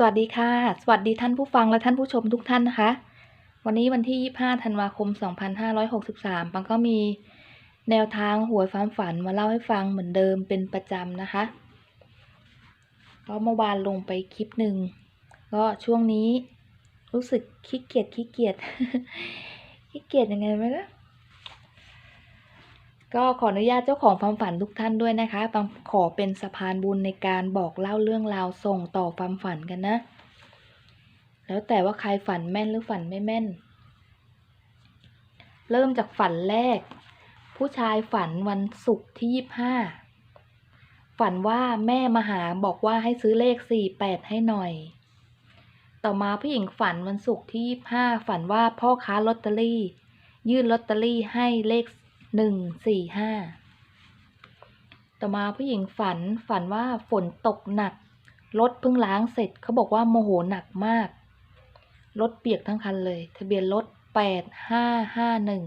สวัสดีค่ะ สวัสดีท่านผู้ฟังและท่านผู้ชมทุกท่านนะคะ วันนี้วันที่ 25 ธันวาคม 2563 ปังก็มีแนวทางหวยความฝันมาเล่าให้ฟังเหมือนเดิมเป็นประจำนะคะก็เมื่อวานลงไปคลิปหนึ่ง ก็ช่วงนี้รู้สึกขี้เกียจขี้เกียจขี้เกียจยังไงไม่รู้ ก็ขออนุญาตเจ้าของความฝันทุกท่านด้วยนะคะปังขอเป็นสะพานบุญในการบอกเล่าเรื่องราวส่งต่อความฝันกันนะ แล้วแต่ว่าใครฝันแม่นหรือฝันไม่แม่น เริ่มจากฝันแรก ผู้ชายฝันวันศุกร์ที่ยี่ห้าฝันว่าแม่มาหาบอกว่าให้ซื้อเลขสี่แปดให้หน่อย ต่อมาผู้หญิงฝันวันศุกร์ที่ยี่ห้าฝันว่าพ่อค้าลอตเตอรี่ ยื่นลอตเตอรี่ให้เลข หนึ่งสี่ห้าต่อมาผู้หญิงฝันฝันว่าฝนตกหนัก รถเพิ่งล้างเสร็จเขาบอกว่าโมโหหนักมาก รถเปียกทั้งคันเลย ทะเบียนรถแปดห้าห้าหนึ่ง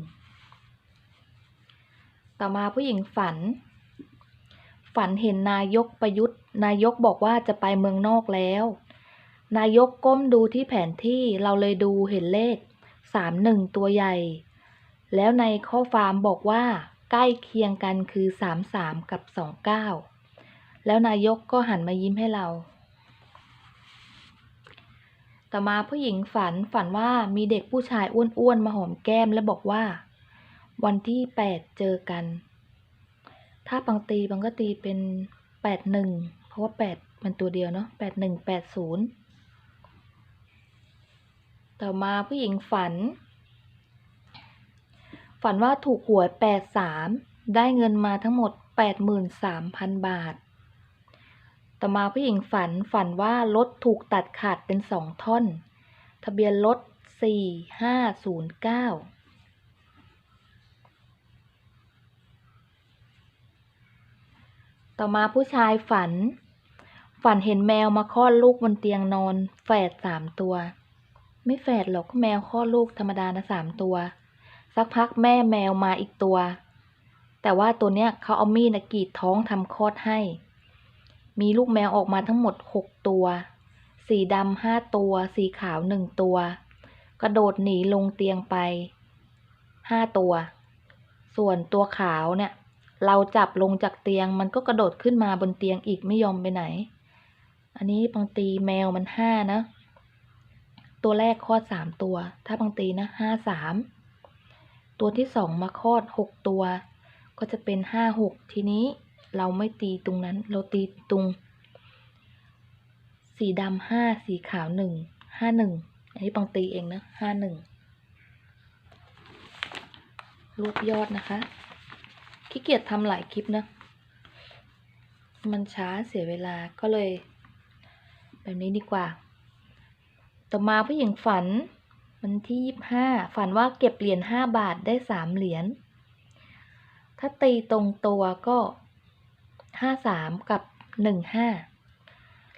ต่อมาผู้หญิงฝัน ฝันเห็นนายกประยุทธ์ นายกบอกว่าจะไปเมืองนอกแล้ว นายกก้มดูที่แผนที่เราเลยดูเห็นเลขสามหนึ่งตัวใหญ่ แล้วในข้อความบอกว่าใกล้เคียงกันคือสามสามกับสองเก้าแล้วนายกก็หันมายิ้มให้เรา ต่อมาผู้หญิงฝันฝันว่ามีเด็กผู้ชายอ้วนๆมาหอมแก้มและบอกว่า วันที่แปดเจอกัน ถ้าบางตีบางก็ตีเป็นแปดหนึ่งเพราะว่าแปดมันตัวเดียวเนาะแปดหนึ่งแปดศูนย์ต่อมาผู้หญิงฝัน ฝันว่าถูกหวยแปดสามได้เงินมาทั้งหมดแปดหมื่นสามพันบาท ต่อมาผู้หญิงฝันฝันว่ารถถูกตัดขาดเป็นสองท่อน ทะเบียนรถสี่ห้าศูนย์เก้าต่อมาผู้ชายฝัน ฝันเห็นแมวมาคลอดลูกบนเตียงนอน แฝดสามตัว ไม่แฝดหรอกแมวคลอดลูกธรรมดานะสามตัว สักพักแม่แมวมาอีกตัว แต่ว่าตัวเนี้ยเขาเอามีดนะกรีดท้องทำคลอดให้ มีลูกแมวออกมาทั้งหมดหกตัว สีดำห้าตัว สีขาวหนึ่งตัว กระโดดหนีลงเตียงไปห้าตัว ส่วนตัวขาวเนี่ย เราจับลงจากเตียงมันก็กระโดดขึ้นมาบนเตียงอีกไม่ยอมไปไหน อันนี้บางตีแมวมันห้านะ ตัวแรกคลอดสามตัว ถ้าบางตีนะห้าสาม ตัวที่สองมาคลอดหกตัว ก็จะเป็นห้าหกทีนี้เราไม่ตีตรงนั้น เราตีตรง สีดำห้าสีขาวหนึ่งห้าหนึ่งอันนี้บางตีเองนะห้าหนึ่งรวบยอดนะคะขี้เกียจทำหลายคลิปนะ มันช้าเสียเวลาก็เลย แบบนี้ดีกว่า ต่อมาผู้หญิงฝัน วันที่ยี่ห้าฝันว่าเก็บเหรียญห้าบาทได้สามเหรียญ ถ้าตีตรงตัวก็ห้าสามกับหนึ่งห้า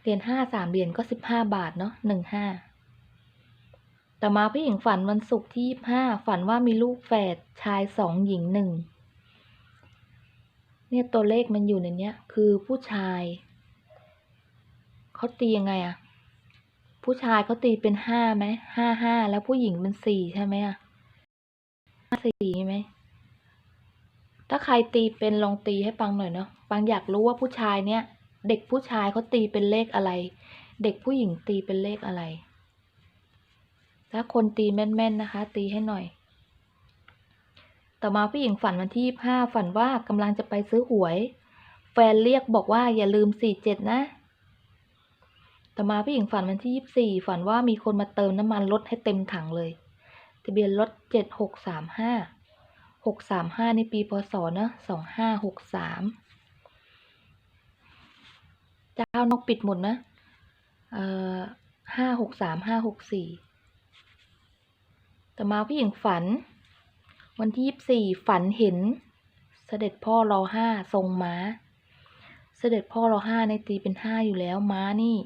เหรียญห้าสามเหรียญก็สิบห้าบาทเนาะหนึ่งห้าต่อมาผู้หญิงฝันวันศุกร์ที่ยี่ห้าฝันว่ามีลูกแฝดชายสองหญิงหนึ่งเนี่ยตัวเลขมันอยู่ในเนี้ย คือผู้ชาย เขาตียังไงอะ ผู้ชายเขาตีเป็นห้าไหมห้าห้าแล้วผู้หญิงเป็นสี่ใช่ไหมอะห้าสี่ใช่ไหมถ้าใครตีเป็นลองตีให้ปังหน่อยเนาะปังอยากรู้ว่าผู้ชายเนี้ยเด็กผู้ชายเขาตีเป็นเลขอะไร เด็กผู้หญิงตีเป็นเลขอะไร ถ้าคนตีแม่นๆนะคะ ตีให้หน่อย ต่อมาผู้หญิงฝันวันที่ห้าฝันว่ากำลังจะไปซื้อหวย แฟนเรียกบอกว่าอย่าลืมสี่เจ็ดนะ ต่อมาผู้หญิงฝันวันที่ยี่สี่ฝันว่ามีคนมาเติมน้ำมันรถให้เต็มถังเลย ทะเบียนรถเจ็ดหกสามห้าหกสามห้าในปีพศนะสองห้าหกสามเจ้านกปิดหมดนะ เอ่อห้าหกสามห้าหกสี่ต่อมาผู้หญิงฝัน วันที่ยี่สี่ฝันเห็น เสด็จพ่อรอห้าทรงม้า เสด็จพ่อรอห้าในตีเป็นห้าอยู่แล้วม้านี่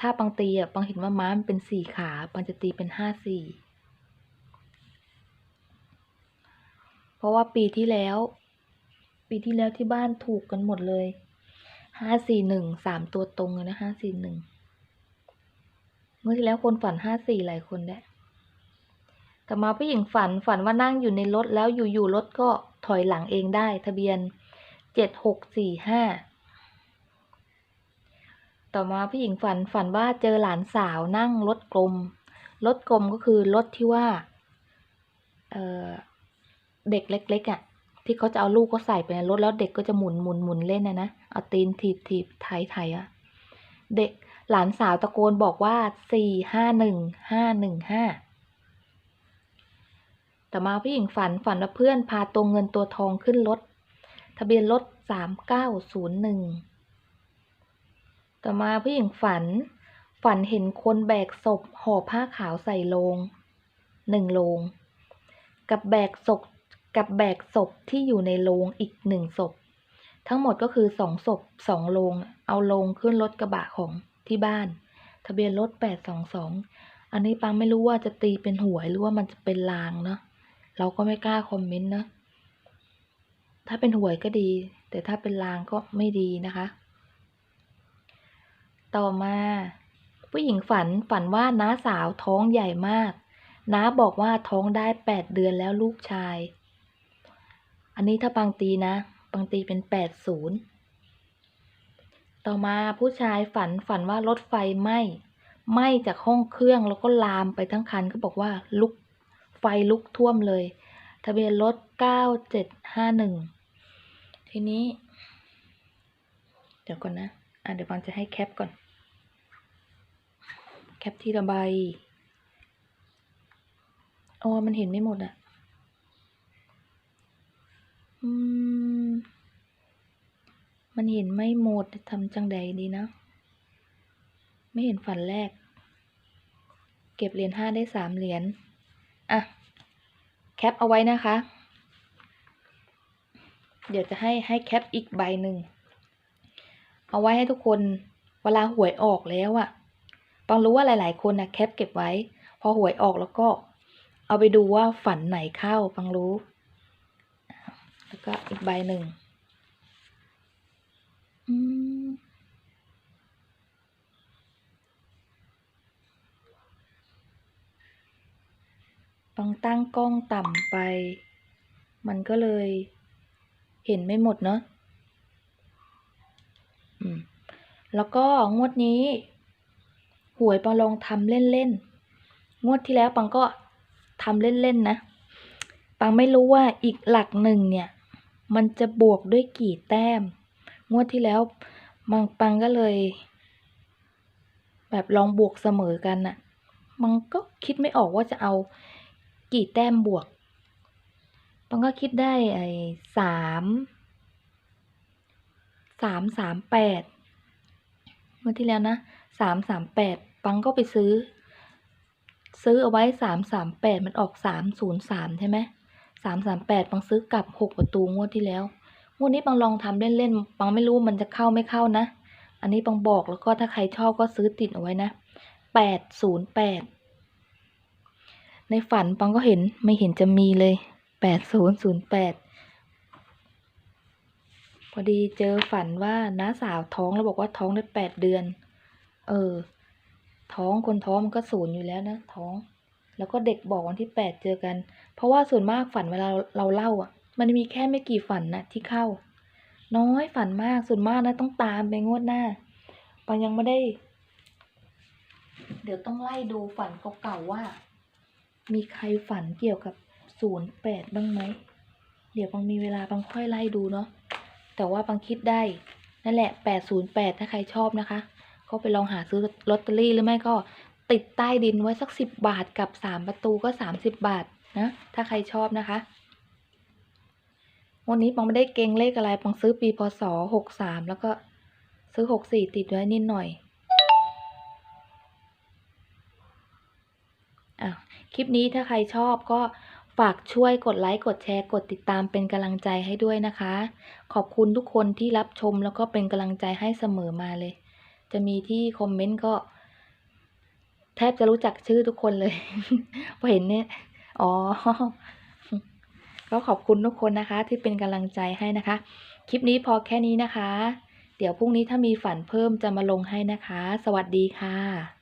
ถ้าปังตีอะปังเห็นว่าม้ามันเป็นสี่ขาปังจะตีเป็นห้าสี่เพราะว่าปีที่แล้ว ปีที่แล้วที่บ้านถูกกันหมดเลยห้าสี่หนึ่งสามตัวตรงเลยนะห้าสี่หนึ่งเมื่อที่แล้วคนฝันห้าสี่หลายคนแหละแต่มาผู้หญิงฝันฝันว่านั่งอยู่ในรถแล้วอยู่ๆรถก็ถอยหลังเองได้ ทะเบียนเจ็ดหกสี่ห้า ต่อมาผู้หญิงฝันฝันว่าเจอหลานสาวนั่งรถกลม รถกลมก็คือรถที่ว่าเเด็กเล็กๆอะ่ะ ที่เขาจะเอาลูกก็ใส่ไปในรถแล้วเด็กก็จะหมุนหมุนหมุนเล่นนะนะ เอาตีนถีบถีบไถไถอะเด็กหลานสาวตะโกนบอกว่าสี่ห้าหนึ่งห้าหนึ่งห้าต่อมาผู้หญิงฝันฝันว่าเพื่อนพาตัวเงินตัวทองขึ้นรถ ทะเบียนรถสามเก้าศูนย์หนึ่ง ต่อมาผู้หญิงฝัน ฝันเห็นคนแบกศพห่อผ้าขาวใส่โลงหนึ่งโลง กับแบกศพกับแบกศพที่อยู่ในโลงอีกหนึ่งศพ ทั้งหมดก็คือสองศพสองโลง เอาโลงขึ้นรถกระบะของที่บ้าน ทะเบียนรถแปดสองสองอันนี้ปังไม่รู้ว่าจะตีเป็นหวยหรือว่ามันจะเป็นลางเนาะเราก็ไม่กล้าคอมเมนต์นะถ้าเป็นหวยก็ดี แต่ถ้าเป็นลางก็ไม่ดีนะคะ ต่อมา ผู้หญิงฝันฝันว่าน้าสาวท้องใหญ่มาก น้าบอกว่าท้องได้แปดเดือนแล้วลูกชาย อันนี้ถ้าปังตีนะปังตีเป็นแปดศูนย์ต่อมาผู้ชายฝันฝันว่ารถไฟไหม้ไหม้จากห้องเครื่องแล้วก็ลามไปทั้งคันก็บอกว่าลุกไฟลุกท่วมเลย ทะเบียนรถเก้าเจ็ดห้าหนึ่งทีนี้ เดี๋ยวก่อนนะ อะเดี๋ยวปังจะให้แคปก่อน แคปทีละใบอ๋อมันเห็นไม่หมดอะอืม มันเห็นไม่หมดทำจังใดดีนะ ไม่เห็นฝันแรก เก็บเหรียญห้าได้สามเหรียญ อะ แคปเอาไว้นะคะ เดี๋ยวจะให้ให้แคปอีกใบหนึ่ง เอาไว้ให้ทุกคนเวลาหวยออกแล้วอะ ปังรู้ว่าหลาย ๆ คนนะแคปเก็บไว้ พอหวยออกแล้วก็ เอาไปดูว่าฝันไหนเข้าปังรู้ แล้วก็อีกใบหนึ่งปังตั้งกล้องต่ำไป มันก็เลยเห็นไม่หมดเนาะแล้วก็งวดนี้ หวยปังลองทำเล่นๆ งวดที่แล้วปังก็ทำเล่นๆนะ ปังไม่รู้ว่าอีกหลักหนึ่งเนี่ย มันจะบวกด้วยกี่แต้ม งวดที่แล้วมังปังก็เลย แบบลองบวกเสมอกันน่ะ มันก็คิดไม่ออกว่าจะเอากี่แต้มบวก ปังก็คิดได้ไอ้สามสามสามแปดเมื่อที่แล้วนะสามสามแปด ปังก็ไปซื้อ ซื้อเอาไว้สามสามแปดมันออกสามศูนย์สามใช่ไหมสามสามแปดปังซื้อกลับหกประตูงวดที่แล้วงวดนี้ปังลองทำเล่นๆปังไม่รู้มันจะเข้าไม่เข้านะ อันนี้ปังบอกแล้วก็ถ้าใครชอบก็ซื้อติดเอาไว้นะแปดศูนย์แปดในฝันปังก็เห็นไม่เห็นจะมีเลยแปดศูนย์ศูนย์แปดพอดีเจอฝันว่าน้าสาวท้องแล้วบอกว่าท้องได้แปดเดือน เออ ท้องคนท้องมันก็ศูนย์อยู่แล้วนะท้อง แล้วก็เด็กบอกวันที่แปดเจอกัน เพราะว่าส่วนมากฝันเวลาเราเล่าอะ มันมีแค่ไม่กี่ฝันนะที่เข้า น้อยฝันมากส่วนมากนะต้องตามไปงวดหน้าปังยังไม่ได้ เดี๋ยวต้องไล่ดูฝันเก่าๆว่า มีใครฝันเกี่ยวกับศูนย์แปดบ้างไหมเดี๋ยวปังมีเวลาปังค่อยไล่ดูเนาะแต่ว่าปังคิดได้ นั่นแหละแปดศูนย์แปดถ้าใครชอบนะคะ ก็ไปลองหาซื้อลอตเตอรี่หรือไม่ก็ติดใต้ดินไว้สักสิบบาทกับสามประตูก็สามสิบบาทนะถ้าใครชอบนะคะ วันนี้ปังไม่ได้เก่งเลขอะไรปังซื้อปีพศหกสามแล้วก็ซื้อหกสี่ติดไว้นิดหน่อยอะคลิปนี้ถ้าใครชอบก็ฝากช่วยกดไลค์ กดแชร์ กดติดตามเป็นกำลังใจให้ด้วยนะคะ ขอบคุณทุกคนที่รับชมแล้วก็เป็นกำลังใจให้เสมอมาเลย จะมีที่คอมเมนต์ก็แทบจะรู้จักชื่อทุกคนเลยพอเห็นเนี่ย อ๋อ ก็ขอบคุณทุกคนนะคะ ที่เป็นกำลังใจให้นะคะ คลิปนี้พอแค่นี้นะคะ เดี๋ยวพรุ่งนี้ถ้ามีฝันเพิ่มจะมาลงให้นะคะ สวัสดีค่ะ